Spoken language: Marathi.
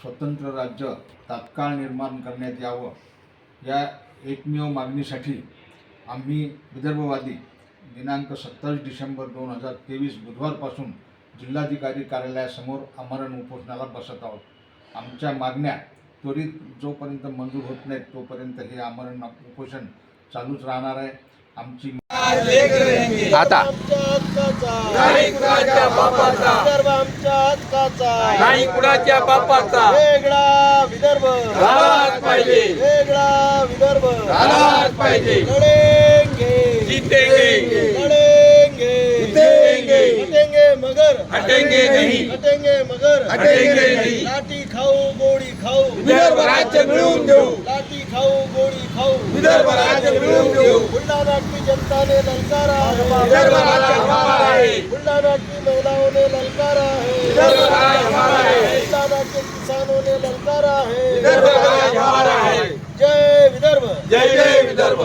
स्वतंत्र राज्य तात्काळ निर्माण करण्यात यावं. या एकमेव मागणीसाठी आम्ही विदर्भवादी दिनांक सत्तावीस डिसेंबर दोन हजार तेवीस बुधवारपासून जिल्हाधिकारी कार्यालयासमोर आमरण उपोषणाला बसत आहोत. आमच्या मागण्या त्वरित जोपर्यंत मंजूर होत नाहीत तोपर्यंत हे आमरण उपोषण चालूच राहणार आहे. आमची आता आमच्या हक्काचा नाही कुणाच्या बापाचा नाही कुणाच्या बापाचा. वेगळा विदर्भ. झालाच पाहिजे. वेगळा विदर्भ. झालाच पाहिजे. लढेंगे. जीतेंगे. लढेंगे. जीतेंगे. हटेंगे मगर. हटेंगे नहीं. हटेंगे मगर. हटेंगे नहीं. लाठी खाऊ गोळी खाऊ. विदर्भ राज्य मिळवून देऊ. लाठी खाऊ गोळी खाऊ. विदर्भ राज्य मिळवून देऊ. बुलढाणा की जनता ने ललकारा विदर्भ राज्य हमारा बुलढाणा की महिलाओं ने ललकारा विदर्भ. राज्य हमारा है के किसानों ने ललकारा है विदर्भ राज्य हमारा है जय विदर्भ. जय जय विदर्भ.